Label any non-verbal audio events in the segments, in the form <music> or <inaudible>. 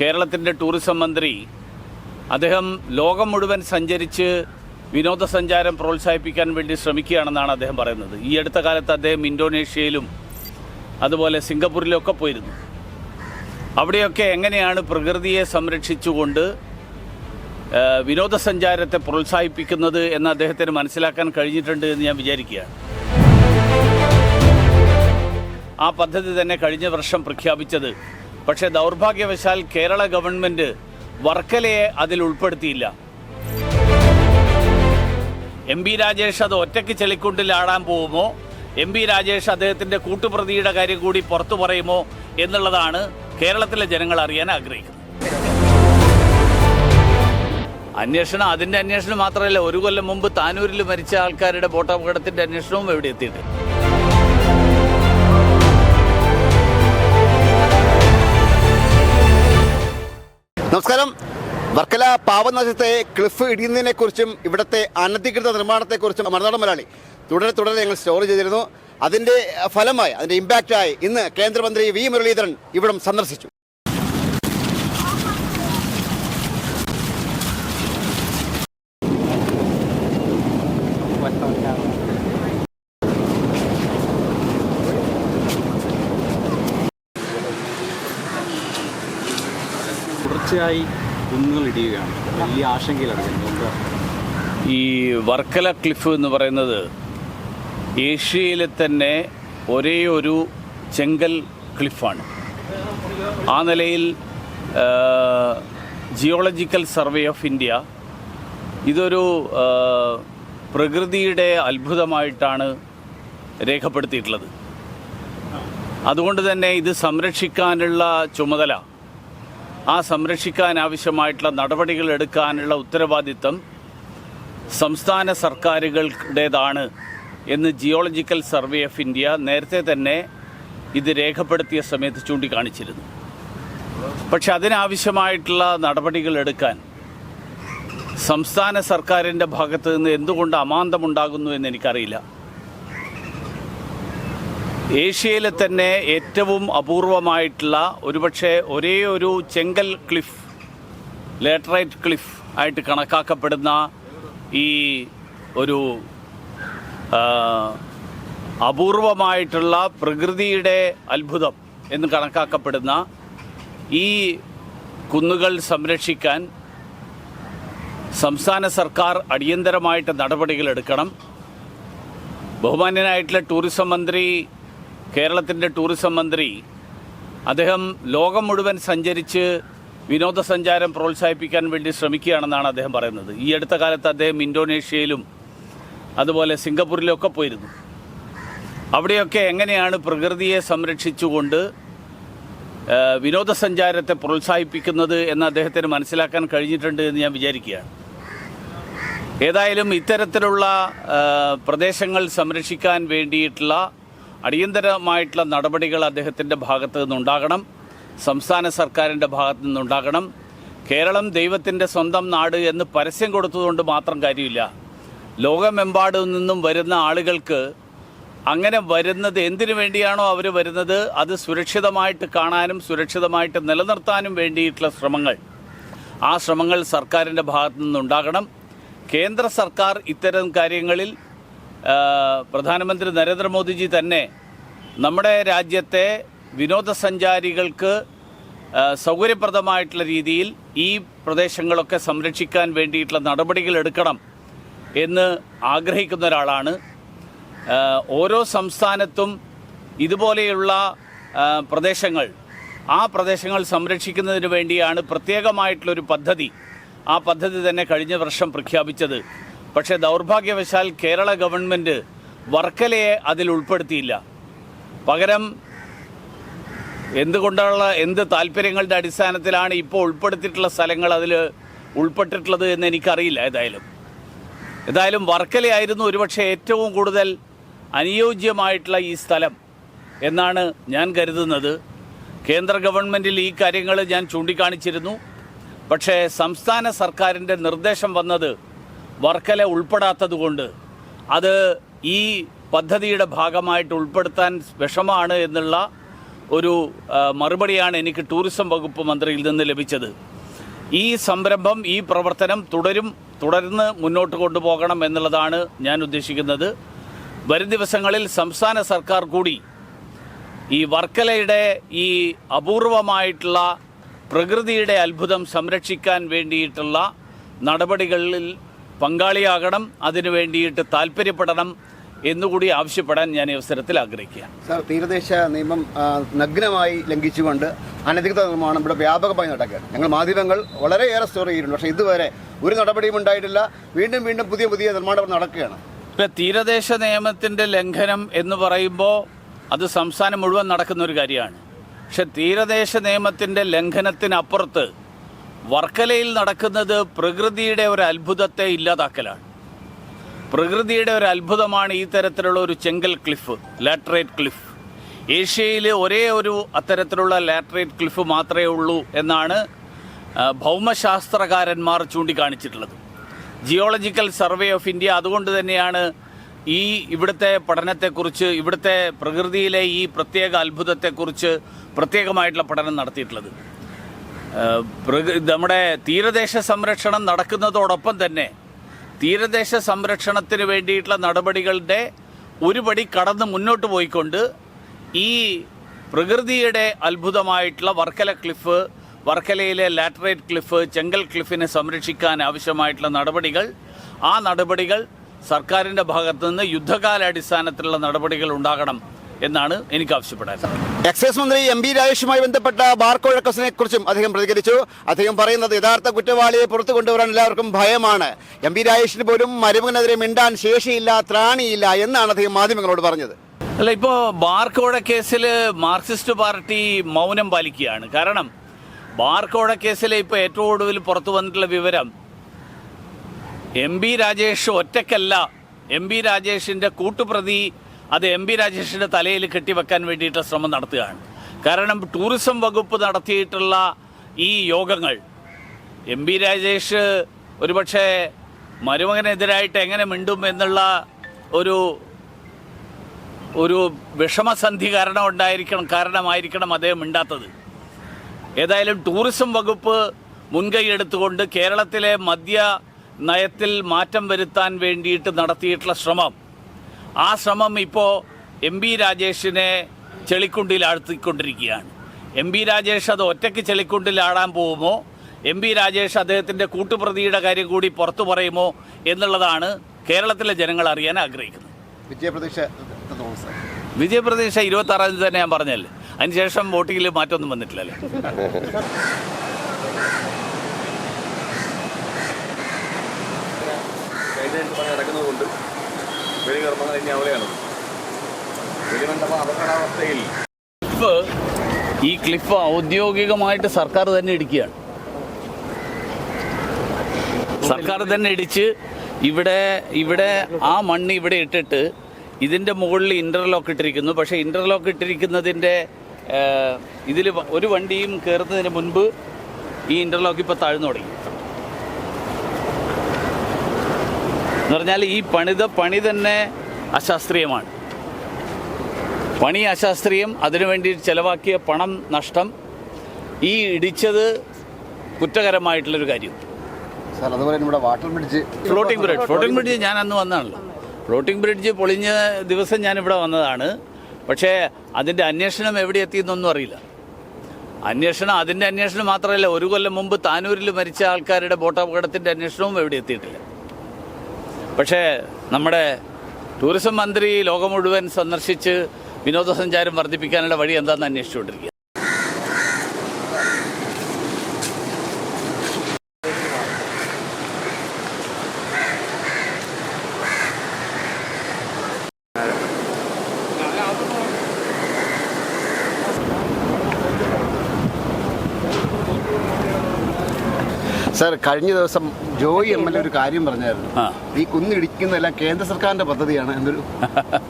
കേരളത്തിന്റെ ടൂറിസം മന്ത്രി അദ്ദേഹം ലോകം മുഴുവൻ സഞ്ചരിച്ച് വിനോദസഞ്ചാരം പ്രോത്സാഹിപ്പിക്കാൻ വേണ്ടി ശ്രമിക്കുകയാണെന്നാണ് അദ്ദേഹം പറയുന്നത്. ഈ അടുത്ത കാലത്ത് അദ്ദേഹം ഇന്തോനേഷ്യയിലും അതുപോലെ സിംഗപ്പൂരിലൊക്കെ പോയിരുന്നു. അവിടെയൊക്കെ എങ്ങനെയാണ് പ്രകൃതിയെ സംരക്ഷിച്ചുകൊണ്ട് വിനോദസഞ്ചാരത്തെ പ്രോത്സാഹിപ്പിക്കുന്നത് എന്ന് അദ്ദേഹത്തിന് മനസ്സിലാക്കാൻ കഴിഞ്ഞിട്ടുണ്ട് എന്ന് ഞാൻ വിചാരിക്കുകയാണ്. ആ പദ്ധതി തന്നെ കഴിഞ്ഞ വർഷം പ്രഖ്യാപിച്ചത് പക്ഷേ ദൗർഭാഗ്യവശാൽ കേരള ഗവൺമെന്റ് വർക്കലയെ അതിൽ ഉൾപ്പെടുത്തിയില്ല. എം പി രാജേഷ് അത് ഒറ്റയ്ക്ക് ചെളിക്കുണ്ടിൽ ആടാൻ പോകുമോ? എം പി രാജേഷ് അദ്ദേഹത്തിന്റെ കൂട്ടുപ്രതിയുടെ കാര്യം കൂടി പുറത്തു പറയുമോ എന്നുള്ളതാണ് കേരളത്തിലെ ജനങ്ങൾ അറിയാൻ ആഗ്രഹിക്കുന്നത്. അന്വേഷണം അതിന്റെ അന്വേഷണം മാത്രമല്ല ഒരു കൊല്ലം മുമ്പ് താനൂരിൽ മരിച്ച ആൾക്കാരുടെ ബോട്ടപകടത്തിന്റെ അന്വേഷണവും എവിടെ എത്തിയിട്ട് നമസ്കാരം. വർക്കല പാവനാശത്തെ ക്ലിഫ് ഇടിയുന്നതിനെ കുറിച്ചും ഇവിടുത്തെ അനധികൃത നിർമ്മാണത്തെക്കുറിച്ചും മറുനാടൻ മലയാളി തുടരെ തുടരെ ഞങ്ങൾ സ്റ്റോറി ചെയ്തിരുന്നു. അതിന്റെ ഫലമായി അതിന്റെ ഇമ്പാക്റ്റായി ഇന്ന് കേന്ദ്രമന്ത്രി വി മുരളീധരൻ ഇവിടം സന്ദർശിച്ചു. തുടർച്ചയായി കുന്നുകൾ ഇടിയുകയാണ്. വലിയ ആശങ്കയിലാണ് ഈ വർക്കല ക്ലിഫ് എന്ന് പറയുന്നത് ഏഷ്യയിലെ തന്നെ ഒരേ ഒരു ചെങ്കൽ ക്ലിഫാണ്. ആ നിലയിൽ ജിയോളജിക്കൽ സർവേ ഓഫ് ഇന്ത്യ ഇതൊരു പ്രകൃതിയുടെ അത്ഭുതമായിട്ടാണ് രേഖപ്പെടുത്തിയിട്ടുള്ളത്. അതുകൊണ്ട് തന്നെ ഇത് സംരക്ഷിക്കാനുള്ള ചുമതല ആ സംരക്ഷിക്കാൻ ആവശ്യമായിട്ടുള്ള നടപടികൾ എടുക്കാനുള്ള ഉത്തരവാദിത്തം സംസ്ഥാന സർക്കാരുകളുടേതാണ് എന്ന് ജിയോളജിക്കൽ സർവേ ഓഫ് ഇന്ത്യ നേരത്തെ തന്നെ ഇത് രേഖപ്പെടുത്തിയ സമയത്ത് ചൂണ്ടിക്കാണിച്ചിരുന്നു. പക്ഷെ അതിനാവശ്യമായിട്ടുള്ള നടപടികൾ എടുക്കാൻ സംസ്ഥാന സർക്കാരിന്റെ ഭാഗത്ത് നിന്ന് എന്തുകൊണ്ട് അമാന്തമുണ്ടാകുന്നു എന്ന് എനിക്കറിയില്ല. ഏഷ്യയിലെ തന്നെ ഏറ്റവും അപൂർവമായിട്ടുള്ള ഒരുപക്ഷെ ഒരേ ഒരു ചെങ്കൽ ക്ലിഫ് ലേറ്ററൈറ്റ് ക്ലിഫ് ആയിട്ട് കണക്കാക്കപ്പെടുന്ന ഈ ഒരു അപൂർവമായിട്ടുള്ള പ്രകൃതിയുടെ അത്ഭുതം എന്ന് കണക്കാക്കപ്പെടുന്ന ഈ കുന്നുകൾ സംരക്ഷിക്കാൻ സംസ്ഥാന സർക്കാർ അടിയന്തരമായിട്ട് നടപടികൾ എടുക്കണം. ബഹുമാന്യനായിട്ടുള്ള ടൂറിസം മന്ത്രി കേരളത്തിന്റെ ടൂറിസം മന്ത്രി അദ്ദേഹം ലോകം മുഴുവൻ സഞ്ചരിച്ച് വിനോദസഞ്ചാരം പ്രോത്സാഹിപ്പിക്കാൻ വേണ്ടി ശ്രമിക്കുകയാണെന്നാണ് അദ്ദേഹം പറയുന്നത്. ഈ അടുത്ത കാലത്ത് അദ്ദേഹം ഇന്തോനേഷ്യയിലും അതുപോലെ സിംഗപ്പൂരിലൊക്കെ പോയിരുന്നു. അവിടെയൊക്കെ എങ്ങനെയാണ് പ്രകൃതിയെ സംരക്ഷിച്ചുകൊണ്ട് വിനോദസഞ്ചാരത്തെ പ്രോത്സാഹിപ്പിക്കുന്നത് എന്ന് അദ്ദേഹത്തിന് മനസ്സിലാക്കാൻ കഴിഞ്ഞിട്ടുണ്ട് എന്ന് ഞാൻ വിചാരിക്കുകയാണ്. ഏതായാലും ഇത്തരത്തിലുള്ള പ്രദേശങ്ങൾ സംരക്ഷിക്കാൻ വേണ്ടിയിട്ടുള്ള അടിയന്തരമായിട്ടുള്ള നടപടികൾ അദ്ദേഹത്തിന്റെ ഭാഗത്ത് നിന്നുണ്ടാകണം. സംസ്ഥാന സർക്കാരിന്റെ ഭാഗത്ത് നിന്നുണ്ടാകണം. കേരളം ദൈവത്തിന്റെ സ്വന്തം നാട് എന്ന് പരസ്യം കൊടുത്തതുകൊണ്ട് മാത്രം കാര്യമില്ല. ലോകമെമ്പാടു നിന്നും വരുന്ന ആളുകൾക്ക് അങ്ങനെ വരുന്നത് എന്തിനു വേണ്ടിയാണോ അവർ വരുന്നത്? അത് സുരക്ഷിതമായിട്ട് കാണാനും സുരക്ഷിതമായിട്ട് നിലനിർത്താനും വേണ്ടിയിട്ടുള്ള ശ്രമങ്ങൾ. ആ ശ്രമങ്ങൾ സർക്കാരിന്റെ ഭാഗത്തു നിന്നുണ്ടാകണം. കേന്ദ്ര സർക്കാർ ഇത്തരം കാര്യങ്ങളിൽ പ്രധാനമന്ത്രി നരേന്ദ്രമോദിജി തന്നെ നമ്മുടെ രാജ്യത്തെ വിനോദസഞ്ചാരികൾക്ക് സൗകര്യപ്രദമായിട്ടുള്ള രീതിയിൽ ഈ പ്രദേശങ്ങളൊക്കെ സംരക്ഷിക്കാൻ വേണ്ടിയിട്ടുള്ള നടപടികൾ എടുക്കണം എന്ന് ആഗ്രഹിക്കുന്ന ഒരാളാണ്. ഓരോ സംസ്ഥാനത്തും ഇതുപോലെയുള്ള പ്രദേശങ്ങൾ ആ പ്രദേശങ്ങൾ സംരക്ഷിക്കുന്നതിന് വേണ്ടിയാണ് പ്രത്യേകമായിട്ടുള്ളൊരു പദ്ധതി. ആ പദ്ധതി തന്നെ കഴിഞ്ഞ വർഷം പ്രഖ്യാപിച്ചത്. പക്ഷേ ദൗർഭാഗ്യവശാൽ കേരള ഗവൺമെന്റ് വർക്കലയെ അതിൽ ഉൾപ്പെടുത്തിയില്ല. പകരം എന്തുകൊണ്ടുള്ള എന്ത് താല്പര്യങ്ങളുടെ അടിസ്ഥാനത്തിലാണ് ഇപ്പോൾ ഉൾപ്പെടുത്തിയിട്ടുള്ള സ്ഥലങ്ങൾ അതിൽ ഉൾപ്പെട്ടിട്ടുള്ളത് എന്ന് എനിക്കറിയില്ല ഏതായാലും. ഏതായാലും വർക്കലയായിരുന്നു ഒരുപക്ഷെ ഏറ്റവും കൂടുതൽ അനുയോജ്യമായിട്ടുള്ള ഈ സ്ഥലം എന്നാണ് ഞാൻ കരുതുന്നത്. കേന്ദ്ര ഗവൺമെന്റിൽ ഈ കാര്യങ്ങൾ ഞാൻ ചൂണ്ടിക്കാണിച്ചിരുന്നു. പക്ഷേ സംസ്ഥാന സർക്കാരിന്റെ നിർദ്ദേശം വന്നത് വർക്കല ഉൾപ്പെടാത്തതുകൊണ്ട് അത് ഈ പദ്ധതിയുടെ ഭാഗമായിട്ട് ഉൾപ്പെടുത്താൻ വിഷമാണ് എന്നുള്ള ഒരു മറുപടിയാണ് എനിക്ക് ടൂറിസം വകുപ്പ് മന്ത്രിയിൽ നിന്ന് ലഭിച്ചത്. ഈ സംരംഭം ഈ പ്രവർത്തനം തുടരും തുടർന്ന് മുന്നോട്ട് കൊണ്ടുപോകണം എന്നുള്ളതാണ് ഞാൻ ഉദ്ദേശിക്കുന്നത്. വരും ദിവസങ്ങളിൽ സംസ്ഥാന സർക്കാർ കൂടി ഈ വർക്കലയുടെ ഈ അപൂർവമായിട്ടുള്ള പ്രകൃതിയുടെ അത്ഭുതം സംരക്ഷിക്കാൻ വേണ്ടിയിട്ടുള്ള നടപടികളിൽ പങ്കാളിയാകണം അതിനു വേണ്ടിയിട്ട് താല്പര്യപ്പെടണം എന്നുകൂടി ആവശ്യപ്പെടാൻ ഞാൻ ഈ അവസരത്തിൽ ആഗ്രഹിക്കുകയാണ്. സാർ തീരദേശ നിയമം നഗ്നമായി ലംഘിച്ചുകൊണ്ട് അനധികൃത നിർമ്മാണം ഇവിടെ വ്യാപകമായി നടക്കുകയാണ്. ഞങ്ങൾ മാധ്യമങ്ങൾ വളരെയേറെ സ്റ്റോർ ചെയ്തിട്ടുണ്ട്. പക്ഷേ ഇതുവരെ ഒരു നടപടിയും ഉണ്ടായിട്ടില്ല. വീണ്ടും വീണ്ടും പുതിയ പുതിയ നിർമ്മാണം നടക്കുകയാണ്. ഇപ്പം തീരദേശ നിയമത്തിന്റെ ലംഘനം എന്ന് പറയുമ്പോൾ അത് സംസ്ഥാനം മുഴുവൻ നടക്കുന്ന ഒരു കാര്യമാണ്. പക്ഷെ തീരദേശ നിയമത്തിന്റെ ലംഘനത്തിനപ്പുറത്ത് വർക്കലയിൽ നടക്കുന്നത് പ്രകൃതിയുടെ ഒരു അത്ഭുതത്തെ ഇല്ലാതാക്കലാണ്. പ്രകൃതിയുടെ ഒരു അത്ഭുതമാണ് ഈ തരത്തിലുള്ള ഒരു ചെങ്കൽ ക്ലിഫ് ലാറ്ററേറ്റ് ക്ലിഫ് ഏഷ്യയിൽ ഒരേ ഒരു അത്തരത്തിലുള്ള ലാറ്ററേറ്റ് ക്ലിഫ് മാത്രമേ ഉള്ളൂ എന്നാണ് ഭൗമശാസ്ത്രകാരന്മാർ ചൂണ്ടിക്കാണിച്ചിട്ടുള്ളത്. ജിയോളജിക്കൽ സർവേ ഓഫ് ഇന്ത്യ അതുകൊണ്ട് തന്നെയാണ് ഈ ഇവിടുത്തെ പഠനത്തെക്കുറിച്ച് ഇവിടുത്തെ പ്രകൃതിയിലെ ഈ പ്രത്യേക അത്ഭുതത്തെക്കുറിച്ച് പ്രത്യേകമായിട്ടുള്ള പഠനം നടത്തിയിട്ടുള്ളത്. നമ്മുടെ തീരദേശ സംരക്ഷണം നടക്കുന്നതോടൊപ്പം തന്നെ തീരദേശ സംരക്ഷണത്തിന് വേണ്ടിയിട്ടുള്ള നടപടികളുടെ ഒരുപടി കടന്ന് മുന്നോട്ട് പോയിക്കൊണ്ട് ഈ പ്രകൃതിയുടെ അത്ഭുതമായിട്ടുള്ള വർക്കല ക്ലിഫ് വർക്കലയിലെ ലാറ്ററേറ്റ് ക്ലിഫ് ചെങ്കൽ ക്ലിഫിനെ സംരക്ഷിക്കാൻ ആവശ്യമായിട്ടുള്ള നടപടികൾ ആ നടപടികൾ സർക്കാരിന്റെ ഭാഗത്തു നിന്ന് യുദ്ധകാലാടിസ്ഥാനത്തിലുള്ള നടപടികൾ ഉണ്ടാകണം. എന്നാണ് എനിക്ക് ആവശ്യപ്പെടാൻ എക്സൈസ് മന്ത്രി എം ബി രാജേഷുമായി ബന്ധപ്പെട്ട ബാർക്കോഴക്കസിനെ കുറിച്ചും അദ്ദേഹം പ്രതികരിച്ചു. അദ്ദേഹം പറയുന്നത് യഥാർത്ഥ കുറ്റവാളിയെ പുറത്തു കൊണ്ടുവരാൻ എല്ലാവർക്കും ഭയമാണ്. എം ബി രാജേഷിന് പോലും മരുമകനെതിരെ മിണ്ടാൻ ശേഷിയില്ല ത്രാണിയില്ല എന്നാണ് അദ്ദേഹം മാധ്യമങ്ങളോട് പറഞ്ഞത്. അല്ല ഇപ്പോ ബാർക്കോഴ കേസിൽ മാർക്സിസ്റ്റ് പാർട്ടി മൗനം പാലിക്കുകയാണ്. കാരണം ബാർക്കോഴ കേസിൽ ഇപ്പോൾ ഏറ്റവും ഒടുവിൽ പുറത്തു വന്നിട്ടുള്ള വിവരം എം ബി രാജേഷ് ഒറ്റക്കല്ല എം ബി രാജേഷിന്റെ കൂട്ടുപ്രതി അത് എം പി രാജേഷിന്റെ തലയിൽ കെട്ടിവെക്കാൻ വേണ്ടിയിട്ട് ശ്രമം നടത്തുകയാണ്. കാരണം ടൂറിസം വകുപ്പ് നടത്തിയിട്ടുള്ള ഈ യോഗങ്ങൾ എം പി രാജേഷ് ഒരുപക്ഷെ മരുമകനെതിരായിട്ട് എങ്ങനെ മിണ്ടും എന്നുള്ള ഒരു ഒരു വിഷമസന്ധി കാരണം ഉണ്ടായിരിക്കണം കാരണമായിരിക്കണം അദ്ദേഹം മിണ്ടാത്തത്. ഏതായാലും ടൂറിസം വകുപ്പ് മുൻകൈ എടുത്തുകൊണ്ട് കേരളത്തിലെ മദ്യ നയത്തിൽ മാറ്റം വരുത്താൻ വേണ്ടിയിട്ട് നടത്തിയിട്ടുള്ള ശ്രമം ആ ശ്രമം ഇപ്പോൾ എം ബി രാജേഷിനെ ചെളിക്കുണ്ടിൽ ആഴ്ത്തിക്കൊണ്ടിരിക്കുകയാണ്. എം ബി രാജേഷ് അത് ഒറ്റയ്ക്ക് ചെളിക്കുണ്ടിൽ ആടാൻ പോകുമോ? എം ബി രാജേഷ് അദ്ദേഹത്തിന്റെ കൂട്ടുപ്രതിയുടെ കാര്യം കൂടി പുറത്തു പറയുമോ എന്നുള്ളതാണ് കേരളത്തിലെ ജനങ്ങൾ അറിയാൻ ആഗ്രഹിക്കുന്നത്. വിജയപ്രതീക്ഷ? വിജയപ്രതീക്ഷ ഇരുപത്തി ആറാം തീയതി തന്നെ ഞാൻ പറഞ്ഞല്ലേ? അതിനുശേഷം വോട്ടിങ്ങിൽ മാറ്റമൊന്നും വന്നിട്ടില്ലല്ലോ. പണി നടക്കുന്നതുകൊണ്ട് ക്ലിഫ് ഈ ക്ലിഫ് ഔദ്യോഗികമായിട്ട് സർക്കാർ തന്നെ ഇടിക്കുകയാണ്. സർക്കാർ തന്നെ ഇടിച്ച് ഇവിടെ ഇവിടെ ആ മണ്ണ് ഇവിടെ ഇട്ടിട്ട് ഇതിന്റെ മുകളിൽ ഇന്റർലോക്ക് ഇട്ടിരിക്കുന്നു. പക്ഷേ ഇന്റർലോക്ക് ഇട്ടിരിക്കുന്നതിന്റെ ഇതിൽ ഒരു വണ്ടിയും കയറുന്നതിന് മുൻപ് ഈ ഇന്റർലോക്ക് ഇപ്പോൾ താഴ്ന്നു തുടങ്ങി. എന്ന് പറഞ്ഞാൽ ഈ പണിത പണി തന്നെ അശാസ്ത്രീയമാണ്. പണി അശാസ്ത്രീയം അതിനുവേണ്ടി ചിലവാക്കിയ പണം നഷ്ടം ഈ ഇടിച്ചത് കുറ്റകരമായിട്ടുള്ളൊരു കാര്യം. സാർ അതുപോലെ ഇവിടെ water bridge floating bridge floating bridge ഞാൻ അന്ന് വന്നതാണല്ലോ. ഫ്ലോട്ടിംഗ് ബ്രിഡ്ജ് പൊളിഞ്ഞ ദിവസം ഞാൻ ഇവിടെ വന്നതാണ്. പക്ഷേ അതിന്റെ അന്വേഷണം എവിടെ എത്തിയെന്നൊന്നും അറിയില്ല. അന്വേഷണം അതിന്റെ അന്വേഷണം മാത്രമല്ല ഒരു കൊല്ലം മുമ്പ് താനൂരിൽ മരിച്ച ആൾക്കാരുടെ ബോട്ടപകടത്തിന്റെ അന്വേഷണവും എവിടെ എത്തിയിട്ടില്ല. പക്ഷേ നമ്മുടെ ടൂറിസം മന്ത്രി ലോകം മുഴുവൻ സന്ദർശിച്ച് വിനോദസഞ്ചാരം വർദ്ധിപ്പിക്കാനുള്ള വഴി എന്താണെന്ന് അന്വേഷിച്ചുകൊണ്ടിരിക്കുക സാർ കഴിഞ്ഞ ദിവസം ജോയി എം എൽ എ ഒരു കാര്യം പറഞ്ഞായിരുന്നു. ഈ ഈ കുന്നിടിക്കുന്നതെല്ലാം കേന്ദ്ര സർക്കാരിന്റെ പദ്ധതിയാണ് എന്നൊരു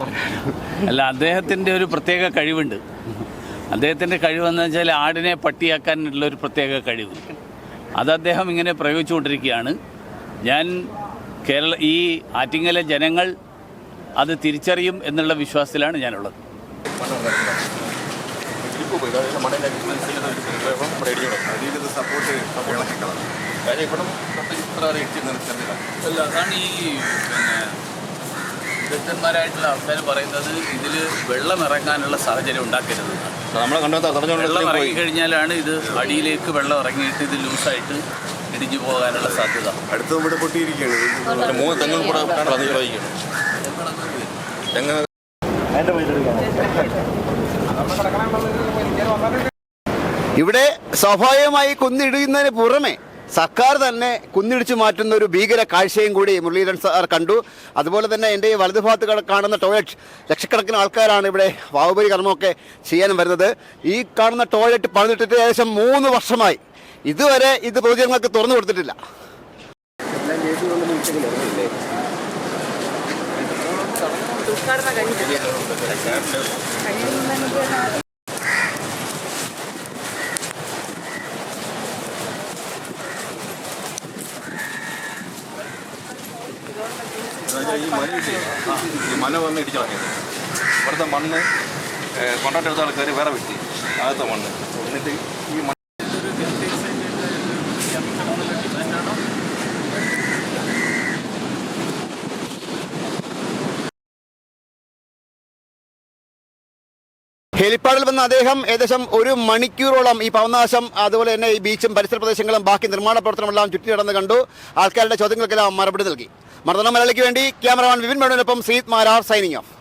<laughs> അല്ല അദ്ദേഹത്തിന്റെ ഒരു പ്രത്യേക കഴിവുണ്ട്. അദ്ദേഹത്തിന്റെ കഴിവെന്ന് വെച്ചാൽ ആടിനെ പട്ടിയാക്കാനുള്ള ഒരു പ്രത്യേക കഴിവ്. അത് അദ്ദേഹം ഇങ്ങനെ പ്രയോഗിച്ചുകൊണ്ടിരിക്കുകയാണ്. ഞാൻ കേരള ഈ ആറ്റിങ്ങലെ ജനങ്ങൾ അത് തിരിച്ചറിയും എന്നുള്ള വിശ്വാസത്തിലാണ് ഞാനുള്ളത്. സപ്പോർട്ട് കളഞ്ഞു. കാര്യം ഇവിടെ തൊട്ട് ഇത്ര വരെ നിർത്തുന്നില്ല അല്ല അതാണ് ഈ പിന്നെ വിദഗ്ധന്മാരായിട്ടുള്ള ആൾക്കാർ പറയുന്നത് ഇതിൽ വെള്ളം ഇറങ്ങാനുള്ള സാഹചര്യം ഉണ്ടാക്കരുത്. നമ്മളെ കണ്ടോ വെള്ളം ഇറങ്ങി കഴിഞ്ഞാലാണ് ഇത് അടിയിലേക്ക് വെള്ളം ഇറങ്ങിയിട്ട് ഇത് ലൂസായിട്ട് ഇടിഞ്ഞു പോകാനുള്ള സാധ്യത. അടുത്ത ഇവിടെ പൊട്ടിയിരിക്കുകയാണ്. മൂന്ന് തെങ്ങും കൂടെ കളയിക്കുകയാണ് തെങ്ങ് ഇവിടെ സ്വാഭാവികമായി കുന്നിടുന്നതിന് പുറമെ സർക്കാർ തന്നെ കുന്നിടിച്ചു മാറ്റുന്ന ഒരു ഭീകര കാഴ്ചയും കൂടി മുരളീധരൻ സാർ കണ്ടു. അതുപോലെ തന്നെ എന്റെ ഈ വലതുഭാഗത്ത് കാണുന്ന ടോയ്ലറ്റ് ലക്ഷക്കണക്കിന് ആൾക്കാരാണ് ഇവിടെ വാവുപരി കർമ്മമൊക്കെ ചെയ്യാൻ വരുന്നത്. ഈ കാണുന്ന ടോയ്ലറ്റ് പണിതിട്ടിട്ട് ഏകദേശം മൂന്ന് വർഷമായി. ഇതുവരെ ഇത് പൊതുജനങ്ങൾക്ക് തുറന്നു കൊടുത്തിട്ടില്ല. മന മന വന്ന് ഇടിച്ചു കളഞ്ഞത് ഇവിടുത്തെ മണ്ണ് കൊണ്ടാട്ട് എടുത്ത ആൾക്കാർ വേറെ വെട്ടി ആദ്യത്തെ മണ്ണ്. എന്നിട്ട് ഈ ഹെലിപ്പാഡിൽ വന്ന അദ്ദേഹം ഏകദേശം ഒരു മണിക്കൂറോളം ഈ പവനാശം അതുപോലെ തന്നെ ഈ ബീച്ചും പരിസര പ്രദേശങ്ങളും ബാക്കി നിർമ്മാണ പ്രവർത്തനമെല്ലാം ചുറ്റി നടന്ന് കണ്ടു. ആൾക്കാരുടെ ചോദ്യങ്ങൾക്കെല്ലാം മറുപടി നൽകി. മർദ്ദന മലയാളിക്ക് വേണ്ടി ക്യാമറമാൻ വിപിൻ മേനോനൊപ്പം സീത് മാരാർ സൈനിങ് ഓഫ്